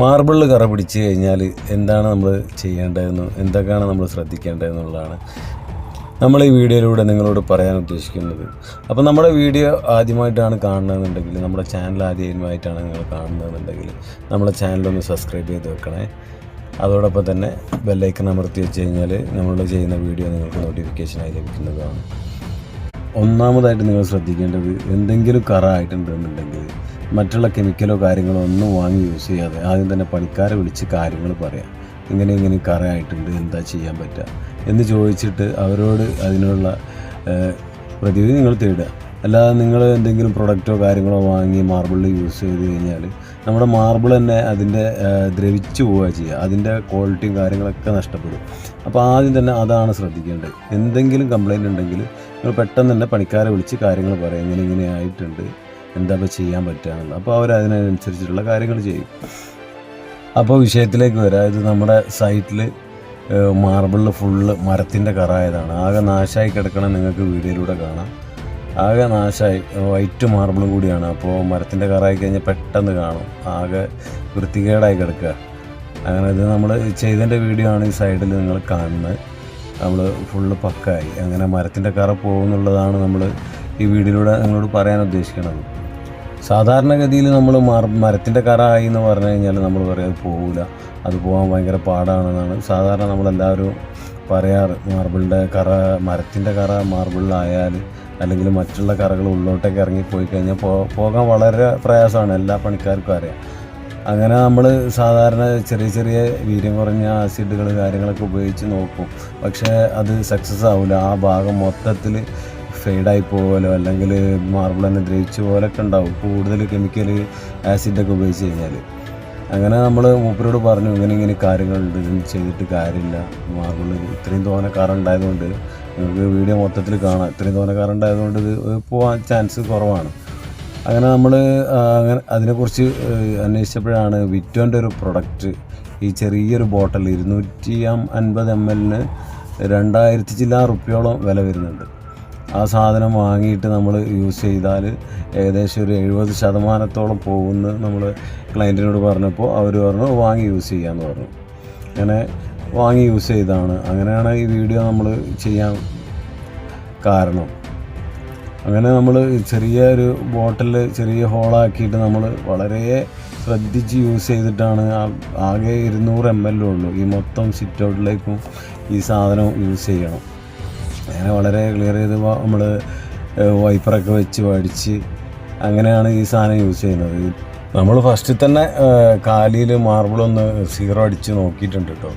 മാർബിളിൽ കറ പിടിച്ച് കഴിഞ്ഞാൽ എന്താണ് നമ്മൾ ചെയ്യേണ്ടതെന്ന് എന്തൊക്കെയാണ് നമ്മൾ ശ്രദ്ധിക്കേണ്ടതെന്നുള്ളതാണ് നമ്മൾ ഈ വീഡിയോയിലൂടെ നിങ്ങളോട് പറയാൻ ഉദ്ദേശിക്കുന്നത്. അപ്പോൾ നമ്മുടെ വീഡിയോ ആദ്യമായിട്ടാണ് കാണുന്നതെന്നുണ്ടെങ്കിൽ നമ്മുടെ ചാനൽ ആദ്യമായിട്ടാണ് നിങ്ങൾ കാണുന്നതെന്നുണ്ടെങ്കിൽ നമ്മുടെ ചാനലൊന്ന് സബ്സ്ക്രൈബ് ചെയ്ത് വെക്കണേ. അതോടൊപ്പം തന്നെ ബെല്ലൈക്കൺ അമർത്തി വെച്ച് കഴിഞ്ഞാൽ നമ്മൾ ചെയ്യുന്ന വീഡിയോ നിങ്ങൾക്ക് നോട്ടിഫിക്കേഷനായി ലഭിക്കുന്നതാണ്. ഒന്നാമതായിട്ട് നിങ്ങൾ ശ്രദ്ധിക്കേണ്ടത് എന്തെങ്കിലും കറ ആയിട്ടുണ്ടെന്നുണ്ടെങ്കിൽ മറ്റുള്ള കെമിക്കലോ കാര്യങ്ങളോ ഒന്നും വാങ്ങി യൂസ് ചെയ്യാതെ ആദ്യം തന്നെ പണിക്കാരെ വിളിച്ച് കാര്യങ്ങൾ പറയാം. ഇങ്ങനെ ഇങ്ങനെ കറയായിട്ടുണ്ട് എന്താ ചെയ്യാൻ പറ്റുക എന്ന് ചോദിച്ചിട്ട് അവരോട് അതിനുള്ള പ്രതിവിധി നിങ്ങൾ തേടുക. അല്ലാതെ നിങ്ങൾ എന്തെങ്കിലും പ്രൊഡക്റ്റോ കാര്യങ്ങളോ വാങ്ങി മാർബിളിൽ യൂസ് ചെയ്ത് കഴിഞ്ഞാൽ നമ്മുടെ മാർബിൾ തന്നെ അതിന്റെ ദ്രവിച്ചു പോവുക ചെയ്യുക അതിന്റെ ക്വാളിറ്റിയും കാര്യങ്ങളൊക്കെ നഷ്ടപ്പെടും. അപ്പോൾ ആദ്യം തന്നെ അതാണ് ശ്രദ്ധിക്കേണ്ടത്. എന്തെങ്കിലും കംപ്ലൈന്റ് ഉണ്ടെങ്കിൽ നിങ്ങൾ പെട്ടെന്ന് തന്നെ പണിക്കാരെ വിളിച്ച് കാര്യങ്ങൾ പറയാം. ഇങ്ങനെ ഇങ്ങനെ ആയിട്ടുണ്ട്. എന്താ ഇപ്പോൾ ചെയ്യാൻ പറ്റുകയെന്നുള്ളത് അപ്പോൾ അവർ അതിനനുസരിച്ചിട്ടുള്ള കാര്യങ്ങൾ ചെയ്യും. അപ്പോൾ വിഷയത്തിലേക്ക് വരാം. ഇത് നമ്മുടെ സൈറ്റിൽ മാർബിളിൽ ഫുള്ള് മരത്തിന്റെ കറായതാണ്. ആകെ നാശമായി കിടക്കണം നിങ്ങൾക്ക് വീഡിയോയിലൂടെ കാണാം. ആകെ നാശമായി വൈറ്റ് മാർബിളും കൂടിയാണ്. അപ്പോൾ മരത്തിന്റെ കറായി കഴിഞ്ഞാൽ പെട്ടെന്ന് കാണും. ആകെ വൃത്തികേടായി കിടക്കുക. അങ്ങനെ ഇത് നമ്മൾ ചെയ്തതിന്റെ വീഡിയോ ആണ് ഈ സൈഡിൽ നിങ്ങൾ കാണുന്നത്. നമ്മൾ ഫുള്ള് പക്കായി. അങ്ങനെ മരത്തിന്റെ കറ പോകുന്നുള്ളതാണ് നമ്മൾ ഈ വീഡിയോയിലൂടെ നിങ്ങളോട് പറയാൻ ഉദ്ദേശിക്കുന്നത് സാധാരണഗതിയിൽ നമ്മൾ മര മരത്തിന്റെ കറ ആയി എന്ന് പറഞ്ഞു കഴിഞ്ഞാൽ നമ്മൾ പറയാം പോവില്ല അത് പോകാൻ ഭയങ്കര പാടാണെന്നാണ്. സാധാരണ നമ്മളെല്ലാവരും പറയാറ് മാർബിളിന്റെ കറ മരത്തിന്റെ കറ മാർബിളിലായാൽ അല്ലെങ്കിൽ മറ്റുള്ള കറകൾ ഉള്ളോട്ടേക്ക് ഇറങ്ങി പോയി കഴിഞ്ഞാൽ പോ പോകാൻ വളരെ പ്രയാസമാണ്. എല്ലാ പണിക്കാർക്കും അറിയാം. അങ്ങനെ നമ്മൾ സാധാരണ ചെറിയ ചെറിയ വീര്യം കുറഞ്ഞ ആസിഡുകൾ കാര്യങ്ങളൊക്കെ ഉപയോഗിച്ച് നോക്കും. പക്ഷേ അത് സക്സസ് ആവില്ല ആ ഭാഗം മൊത്തത്തിൽ ഫെയ്ഡായി പോകലോ അല്ലെങ്കിൽ മാർബിൾ തന്നെ ദ്രവിച്ച് പോലൊക്കെ ഉണ്ടാവും കൂടുതൽ കെമിക്കൽ ആസിഡൊക്കെ ഉപയോഗിച്ച് കഴിഞ്ഞാൽ അങ്ങനെ നമ്മൾ മൂപ്പരോട് പറഞ്ഞു ഇങ്ങനെ ഇങ്ങനെ കാര്യങ്ങളുണ്ട് ഇതൊന്നും ചെയ്തിട്ട് കാര്യമില്ല. മാർബിൾ ഇത്രയും തോനെ നിങ്ങൾക്ക് വീഡിയോ മൊത്തത്തിൽ കാണാം. ഇത്രയും തോനെ കാർ ഉണ്ടായതുകൊണ്ട് ഇത് പോകാൻ ചാൻസ് കുറവാണ്. അങ്ങനെ നമ്മൾ അങ്ങനെ അതിനെക്കുറിച്ച് അന്വേഷിച്ചപ്പോഴാണ് വിറ്റോന്റെ ഒരു പ്രൊഡക്റ്റ് ഈ ചെറിയൊരു ബോട്ടിൽ ഇരുന്നൂറ്റി അൻപത് എം എല്ലിന് രണ്ടായിരത്തി ചില്ലാ റുപ്യോളം വില വരുന്നുണ്ട്. ആ സാധനം വാങ്ങിയിട്ട് നമ്മൾ യൂസ് ചെയ്താൽ ഏകദേശം ഒരു എഴുപത് ശതമാനത്തോളം പോകുമെന്ന് നമ്മൾ ക്ലയന്റിനോട് പറഞ്ഞപ്പോൾ അവർ പറഞ്ഞു വാങ്ങി യൂസ് ചെയ്യാമെന്ന് പറഞ്ഞു. അങ്ങനെ വാങ്ങി യൂസ് ചെയ്താണ്. അങ്ങനെയാണ് ഈ വീഡിയോ നമ്മൾ ചെയ്യാൻ കാരണം. അങ്ങനെ നമ്മൾ ചെറിയൊരു ബോട്ടിൽ ചെറിയ ഹോളാക്കിയിട്ട് നമ്മൾ വളരെ ശ്രദ്ധിച്ച് യൂസ് ചെയ്തിട്ടാണ് ആകെ ഇരുന്നൂറ് എം എൽ ഉള്ളൂ. ഈ മൊത്തം സിറ്റ് ഔട്ടിലേക്കും ഈ സാധനം യൂസ് ചെയ്യണം. അങ്ങനെ വളരെ ക്ലിയർ ചെയ്ത് നമ്മൾ വൈപ്പറൊക്കെ വെച്ച് പഠിച്ച് അങ്ങനെയാണ് ഈ സാധനം യൂസ് ചെയ്യുന്നത്. നമ്മൾ ഫസ്റ്റിൽ തന്നെ കാലിൽ മാർബിളൊന്ന് സീറോ അടിച്ച് നോക്കിയിട്ടുണ്ട് കേട്ടോ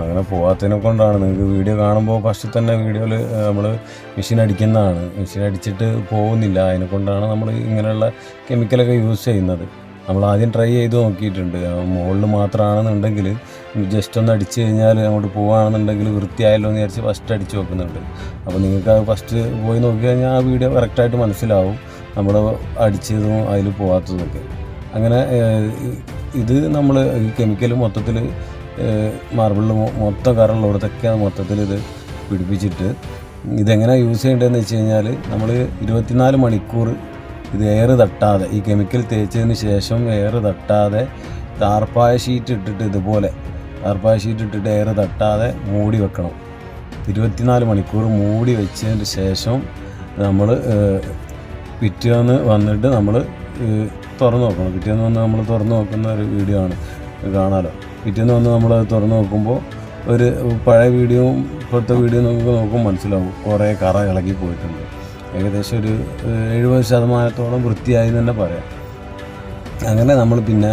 അങ്ങനെ പോകാത്തതിനെ കൊണ്ടാണ്. നിങ്ങൾക്ക് വീഡിയോ കാണുമ്പോൾ ഫസ്റ്റിൽ തന്നെ വീഡിയോയിൽ നമ്മൾ മെഷീൻ അടിക്കുന്നതാണ്. മെഷീൻ അടിച്ചിട്ട് പോകുന്നില്ല. അതിനെ കൊണ്ടാണ് നമ്മൾ ഇങ്ങനെയുള്ള കെമിക്കലൊക്കെ യൂസ് ചെയ്യുന്നത്. നമ്മൾ ആദ്യം ട്രൈ ചെയ്ത് നോക്കിയിട്ടുണ്ട്. മുകളിൽ മാത്രമാണെന്നുണ്ടെങ്കിൽ ജസ്റ്റ് ഒന്ന് അടിച്ചു കഴിഞ്ഞാൽ അങ്ങോട്ട് പോകുകയാണെന്നുണ്ടെങ്കിൽ വൃത്തിയായല്ലോ എന്ന് വിചാരിച്ച് ഫസ്റ്റ് അടിച്ച് നോക്കുന്നുണ്ട് അപ്പോൾ നിങ്ങൾക്ക് അത് ഫസ്റ്റ് പോയി നോക്കി കഴിഞ്ഞാൽ ആ വീഡിയോ കറക്റ്റായിട്ട് മനസ്സിലാവും നമ്മൾ അടിച്ചതും അതിൽ പോകാത്തതൊക്കെ അങ്ങനെ ഇത് നമ്മൾ ഈ കെമിക്കൽ മൊത്തത്തിൽ മാർബിളിൽ മൊത്തം കറുള്ളവിടത്തൊക്കെ മൊത്തത്തിൽ ഇത് പിടിപ്പിച്ചിട്ട് ഇതെങ്ങനെ യൂസ് ചെയ്യേണ്ടതെന്ന് വെച്ച് കഴിഞ്ഞാൽ നമ്മൾ ഇരുപത്തിനാല് മണിക്കൂർ ഇത് എയർ തട്ടാതെ ഈ കെമിക്കൽ തേച്ചതിന് ശേഷം എയർ തട്ടാതെ താർപ്പായ ഷീറ്റ് ഇട്ടിട്ട് ഇതുപോലെ താർപ്പായ ഷീറ്റ് ഇട്ടിട്ട് എയർ തട്ടാതെ മൂടി വെക്കണം. ഇരുപത്തിനാല് മണിക്കൂർ മൂടി വെച്ചതിന് ശേഷം നമ്മൾ പിറ്റേന്ന് വന്നിട്ട് നമ്മൾ തുറന്ന് നോക്കണം. പിറ്റേന്ന് വന്ന് നമ്മൾ തുറന്ന് നോക്കുന്ന ഒരു വീഡിയോ ആണ് കാണാമല്ലോ പിറ്റേന്ന് വന്ന് നമ്മൾ തുറന്ന് നോക്കുമ്പോൾ ഒരു പഴയ വീഡിയോയും ഇപ്പോഴത്തെ വീഡിയോ നമുക്ക് നോക്കുമ്പോൾ മനസ്സിലാവും. കുറേ കറ ഇളകി പോയിട്ടുണ്ട്. ഏകദേശം ഒരു എഴുപത് ശതമാനത്തോളം വൃത്തിയായി തന്നെ പറയാം. അങ്ങനെ നമ്മൾ പിന്നെ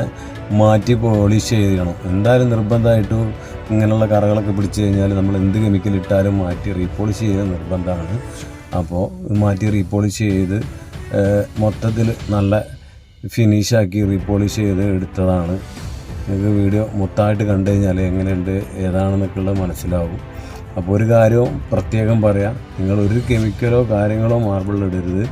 മാറ്റി പോളിഷ് ചെയ്യണം. എന്തായാലും നിർബന്ധമായിട്ടും ഇങ്ങനെയുള്ള കറകളൊക്കെ പിടിച്ചു കഴിഞ്ഞാൽ നമ്മൾ എന്ത് കെമിക്കൽ ഇട്ടാലും മാറ്റി റീപോളിഷ് ചെയ്യുക നിർബന്ധമാണ്. അപ്പോൾ മാറ്റി റീപോളിഷ് ചെയ്ത് മൊത്തത്തിൽ നല്ല ഫിനിഷാക്കി റീപോളിഷ് ചെയ്ത് എടുത്തതാണ്. നിങ്ങൾക്ക് വീഡിയോ മൊത്തമായിട്ട് കണ്ടു കഴിഞ്ഞാൽ എങ്ങനെയുണ്ട് ഏതാണെന്നൊക്കെയുള്ളത് മനസ്സിലാവും. അപ്പോൾ ഒരു കാര്യവും പ്രത്യേകം പറയാം. നിങ്ങൾ ഒരു കെമിക്കലോ കാര്യങ്ങളോ മാർബിളിൽ ഇടരുത്.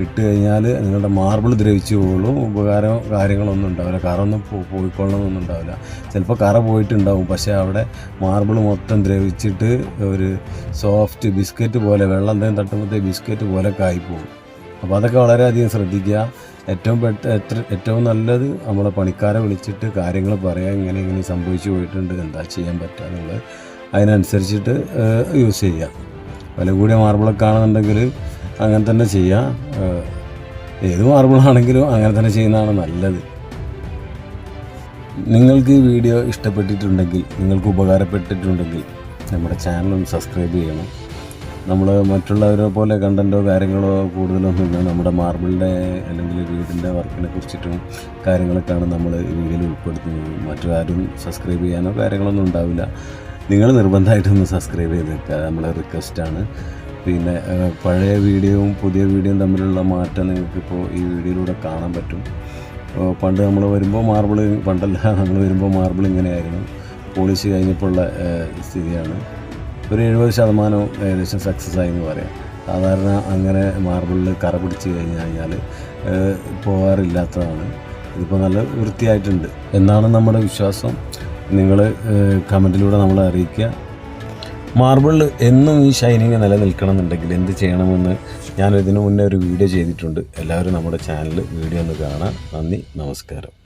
ഇട്ട് കഴിഞ്ഞാൽ നിങ്ങളുടെ മാർബിൾ ദ്രവിച്ചു പോകുള്ളൂ ഉപകാരം കാര്യങ്ങളൊന്നും ഉണ്ടാവില്ല. കറ ഒന്നും പോ- പോയിക്കൊള്ളണമെന്നൊന്നും ഉണ്ടാവില്ല. ചിലപ്പോൾ കറ പോയിട്ടുണ്ടാവും. പക്ഷേ അവിടെ മാർബിൾ മൊത്തം ദ്രവിച്ചിട്ട് ഒരു സോഫ്റ്റ് ബിസ്ക്കറ്റ് പോലെ വെള്ളം എന്തെങ്കിലും തട്ടുമ്പോഴത്തെ ബിസ്ക്കറ്റ് പോലെ കായിപ്പോകും പോകും അപ്പോൾ അതൊക്കെ വളരെയധികം ശ്രദ്ധിക്കുക. ഏറ്റവും പെട്ട എത്ര ഏറ്റവും നല്ലത് നമ്മളെ പണിക്കാരെ വിളിച്ചിട്ട് കാര്യങ്ങൾ പറയാം ഇങ്ങനെ ഇങ്ങനെ സംഭവിച്ചു പോയിട്ടുണ്ട്. എന്താ ചെയ്യാൻ പറ്റുക എന്നുള്ളത് അതിനനുസരിച്ചിട്ട് യൂസ് ചെയ്യുക. വില കൂടിയ മാർബിളൊക്കെ ആണെന്നുണ്ടെങ്കിൽ അങ്ങനെ തന്നെ ചെയ്യാം. ഏത് മാർബിളാണെങ്കിലും അങ്ങനെ തന്നെ ചെയ്യുന്നതാണ് നല്ലത്. നിങ്ങൾക്ക് ഈ വീഡിയോ ഇഷ്ടപ്പെട്ടിട്ടുണ്ടെങ്കിൽ നിങ്ങൾക്ക് ഉപകാരപ്പെട്ടിട്ടുണ്ടെങ്കിൽ നമ്മുടെ ചാനൽ സബ്സ്ക്രൈബ് ചെയ്യണം. നമ്മൾ മറ്റുള്ളവരെ പോലെ കണ്ടന്റോ കാര്യങ്ങളോ കൂടുതലൊന്നുമില്ല. നമ്മുടെ മാർബിളിന്റെ അല്ലെങ്കിൽ വീടിന്റെ വർക്കിനെ കുറിച്ചിട്ടും കാര്യങ്ങളൊക്കെയാണ് നമ്മൾ ഇതിൽ ഉൾപ്പെടുത്തുന്നത്. മറ്റാരും സബ്സ്ക്രൈബ് ചെയ്യാനോ കാര്യങ്ങളൊന്നും ഉണ്ടാവില്ല. നിങ്ങൾ നിർബന്ധമായിട്ടൊന്ന് സബ്സ്ക്രൈബ് ചെയ്തിട്ട് നമ്മളെ റിക്വസ്റ്റാണ് പിന്നെ പഴയ വീഡിയോയും പുതിയ വീഡിയോയും തമ്മിലുള്ള മാറ്റം നിങ്ങൾക്കിപ്പോൾ ഈ വീഡിയോയിലൂടെ കാണാൻ പറ്റും. പണ്ട് നമ്മൾ വരുമ്പോൾ മാർബിൾ പണ്ടല്ല നമ്മൾ വരുമ്പോൾ മാർബിൾ ഇങ്ങനെയായിരുന്നു. പോളിഷ് കഴിഞ്ഞപ്പോഴുള്ള സ്ഥിതിയാണ്. ഒരു എഴുപത് ശതമാനവും ഏകദേശം സക്സസ് ആയി എന്ന് പറയാം. സാധാരണ അങ്ങനെ മാർബിളിൽ കറ പിടിച്ച് കഴിഞ്ഞ് കഴിഞ്ഞാൽ പോകാറില്ലാത്തതാണ്. ഇതിപ്പോൾ നല്ല വൃത്തിയായിട്ടുണ്ട്. എന്നാണ് നമ്മുടെ വിശ്വാസം. നിങ്ങൾ കമന്റിലൂടെ നമ്മളെ അറിയിക്കുക. മാർബിളിൽ എന്നും ഈ ഷൈനിങ് നിലനിൽക്കണം എന്നുണ്ടെങ്കിൽ എന്ത് ചെയ്യണമെന്ന് ഞാൻ ഇതിനു മുന്നേ ഒരു വീഡിയോ ചെയ്തിട്ടുണ്ട്. എല്ലാവരും നമ്മുടെ ചാനൽ വീഡിയോ ഒന്ന് കാണാം. നന്ദി നമസ്കാരം.